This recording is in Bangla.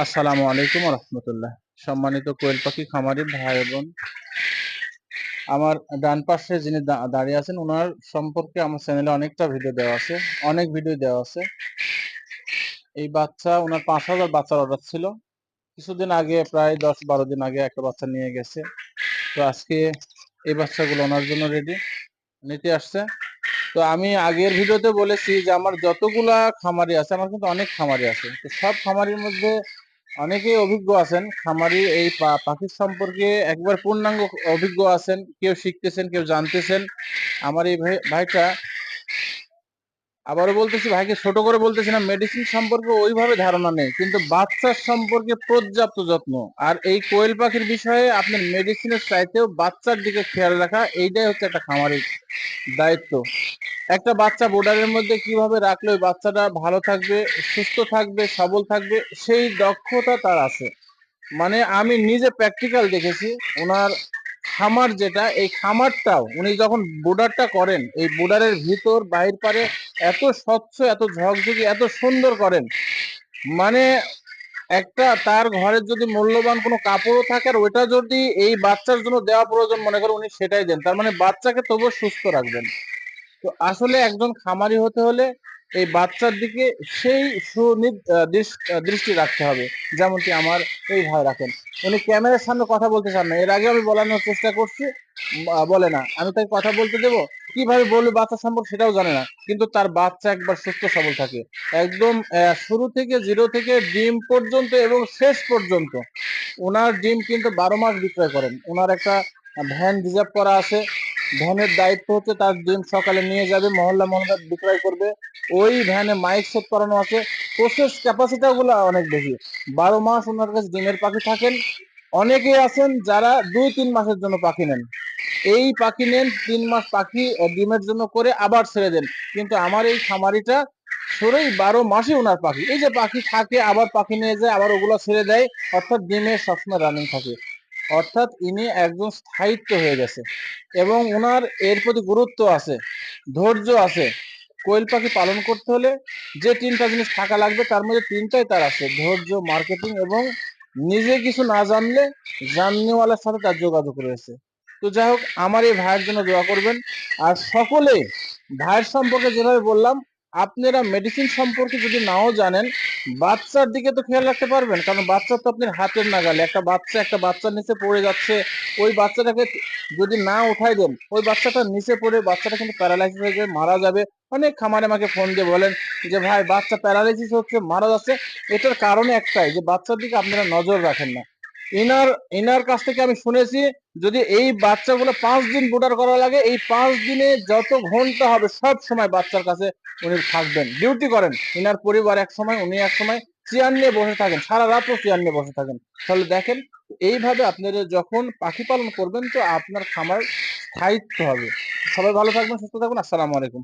আসসালামু আলাইকুম রহমতুল্লাহ। সম্মানিত কোয়েল পাখি খামারি ভাই বোন। আমার ডান পাশে যিনি দাঁড়িয়ে আছেন ওনার সম্পর্কে আমার চ্যানেলে অনেকটা ভিডিও দেওয়া আছে। অনেক ভিডিও দেওয়া আছে। এই বাচ্চা ওনার পাঁচ হাজার বাচ্চার অর্ডার ছিল। কিছুদিন আগে, প্রায় দশ বারো দিন আগে একটা বাচ্চা নিয়ে গেছে। তো আজকে এই বাচ্চাগুলো ওনার জন্য রেডি নিতে আসছে। তো আমি আগের ভিডিওতে বলেছি যে আমার যতগুলা খামারি আছে, আমার কিন্তু অনেক খামারি আছে। তো সব খামারির মধ্যে অনেকেই অভিজ্ঞ আছেন। খামারি এই পাখির সম্পর্কে একবার পূর্ণাঙ্গ অভিজ্ঞ আছেন, কেউ শিখতেছেন, কেউ জানতেছেন। আমার এই ভাই, ভাইটা আবারও বলতেছি, ভাইকে ছোট করে বলতেছি না মেডিসিন সম্পর্কে ওইভাবে ধারণা নেই, কিন্তু বাচ্চার সম্পর্কে পর্যাপ্ত যত্ন। আর এই কোয়েল পাখির বিষয়ে আপনার মেডিসিনের চাইতেও বাচ্চার দিকে খেয়াল রাখা, এইটাই হচ্ছে একটা খামারের দায়িত্ব। একটা বাচ্চা বোর্ডারের মধ্যে কীভাবে রাখলে ওই বাচ্চাটা ভালো থাকবে, সুস্থ থাকবে, সবল থাকবে, সেই দক্ষতা তার আছে। মানে আমি নিজে প্র্যাকটিক্যাল দেখেছি, ওনার খামার যেটা, এই খামারটাও, উনি যখন বোর্ডারটা করেন, এই বোর্ডারের ভিতর, বাইর পারে, এত স্বচ্ছ, এত ঝকঝকি, এত সুন্দর করেন মানে একটা তার ঘরের যদি মূল্যবান কোনো কাপড়ও থাকে, আর ওইটা যদি এই বাচ্চার জন্য দেওয়া প্রয়োজন মনে করে উনি সেটাই দেন, তার মানে বাচ্চাকে তবুও সুস্থ রাখবেন। তো আসলে একজন খামারি হতে হলে এই বাচ্চার দিকে সেই দৃষ্টি রাখতে হবে, যেমনটি আমার এই ভাই রাখেন। উনি ক্যামেরার সামনে কথা বলতে চান না। এর আগে আমি বলানোর চেষ্টা করছি বলে না। আমি তাকে কথা বলতে দেবো, কীভাবে বলবে বাচ্চা সম্পর্কে সেটাও জানে না, কিন্তু তার বাচ্চা একবার সুস্থ সবল থাকে। একদম শুরু থেকে জিরো থেকে ডিম পর্যন্ত এবং শেষ পর্যন্ত ওনার ডিম কিন্তু বারো মাস বিক্রয় করেন। ওনার একটা ভ্যান রিজার্ভ করা আছে। ভ্যানের দায়িত্ব হচ্ছে তার ডিম সকালে নিয়ে যাবে, মহল্লা মহল্লা বিক্রয় করবে। ওই ভ্যানে মাইক সেট করানো আছে। প্রসেস ক্যাপাসিটি গুলো অনেক বেশি। বারো মাস ওনার কাছে ডিমের পাখি থাকেন। অনেকেই আছেন যারা দুই তিন মাসের জন্য পাখি নেন। এই পাখি নেন, তিন মাস পাখি ডিমের জন্য করে আবার ছেড়ে দেন। কিন্তু আমার এই খামারিটা সরেই বারো মাসে ওনার পাখি। এই যে পাখি থাকে, আবার পাখি নিয়ে যায়, আবার ওগুলো ছেড়ে দেয়। অর্থাৎ ডিমের সবসময় রানিং থাকে। অর্থাৎ ইনি একজন স্থায়িত্ব হয়ে গেছে এবং ওনার এর প্রতি গুরুত্ব আছে, ধৈর্য আছে। কোয়েল পাখি পালন করতে হলে যে তিনটা জিনিস থাকা লাগবে, তার মধ্যে তিনটাই তার আছে, ধৈর্য, মার্কেটিং এবং নিজে কিছু না জানলে জাননেওয়ালার সাথে তার যোগাযোগ রয়েছে। তো যাই হোক, আমার এই ভাইয়ের জন্য দোয়া করবেন। আর সকলে ভাইয়ের সম্পর্কে যেভাবে বললাম আপনারা মেডিসিন সম্পর্কে যদি নাও জানেন, বাচ্চার দিকে তো খেয়াল রাখতে পারবেন, কারণ বাচ্চা তো আপনার হাতের নাগালে। একটা বাচ্চা, একটা বাচ্চার নিচে পড়ে যাচ্ছে, ওই বাচ্চাটাকে যদি না উঠাই দেন, ওই বাচ্চাটা নিচে পড়ে, বাচ্চাটা কিন্তু প্যারালাইসিস হয়ে মারা যাবে। অনেক খামারে আমাকে ফোন দিয়ে বলেন যে, ভাই, বাচ্চা প্যারালাইসিস হচ্ছে, মারা যাচ্ছে। এটার কারণ একটাই, যে বাচ্চার দিকে আপনারা নজর রাখেন না। ইনার ইনার কাছ থেকে আমি শুনেছি, যদি এই বাচ্চাগুলো পাঁচ দিন বোর্ডার করা লাগে, এই পাঁচ দিনে যত ঘণ্টা হবে সব সময় বাচ্চার কাছে উনি থাকবেন। ডিউটি করেন, ইনার পরিবার এক সময়, উনি এক সময়, চেয়ার নিয়ে বসে থাকেন, সারা রাতও চেয়ার নিয়ে বসে থাকেন। তাহলে দেখেন, এইভাবে আপনারা যখন পাখি পালন করবেন, তো আপনার খামার স্থায়িত্ব হবে। সবাই ভালো থাকবেন, সুস্থ থাকবেন, আসসালামু আলাইকুম।